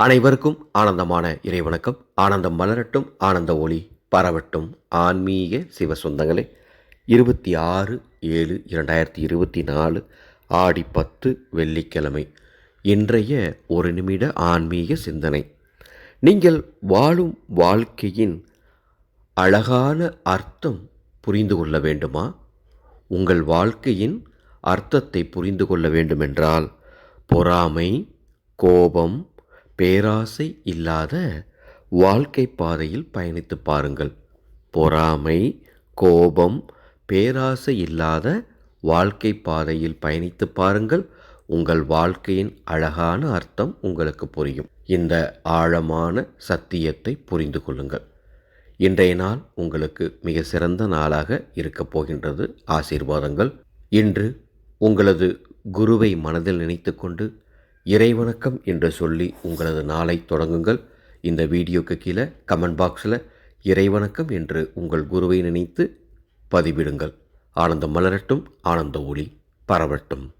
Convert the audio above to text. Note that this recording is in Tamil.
அனைவருக்கும் ஆனந்தமான இறைவணக்கம். ஆனந்தம் மலரட்டும் ஆனந்த ஒளி பரவட்டும். ஆன்மீக சிவ சொந்தங்களே இருபத்தி ஆறு ஏழு இரண்டாயிரத்தி இருபத்தி நாலு ஆடி பத்து வெள்ளிக்கிழமை. இன்றைய ஒரு நிமிட ஆன்மீக சிந்தனை. நீங்கள் வாழும் வாழ்க்கையின் அழகான அர்த்தம் புரிந்து கொள்ள வேண்டுமா? உங்கள் வாழ்க்கையின் அர்த்தத்தை புரிந்து கொள்ள வேண்டுமென்றால் பொறாமை கோபம் பேராசை இல்லாத வாழ்க்கை பாதையில் பயணித்து பாருங்கள். பொறாமை கோபம் பேராசை இல்லாத வாழ்க்கை பாதையில் பயணித்து பாருங்கள். உங்கள் வாழ்க்கையின் அழகான அர்த்தம் உங்களுக்கு புரியும். இந்த ஆழமான சத்தியத்தை புரிந்து கொள்ளுங்கள். இன்றைய நாள் உங்களுக்கு மிக சிறந்த நாளாக இருக்கப் போகின்றது. ஆசீர்வாதங்கள். இன்று உங்களது குருவை மனதில் நினைத்துக்கொண்டு இறைவணக்கம் என்று சொல்லி உங்களது நாளை தொடங்குங்கள். இந்த வீடியோக்கு கீழே கமெண்ட் பாக்ஸில் இறைவணக்கம் என்று உங்கள் குருவை நினைத்து பதிவிடுங்கள். ஆனந்தம் மலரட்டும் ஆனந்த ஒளி பரவட்டும்.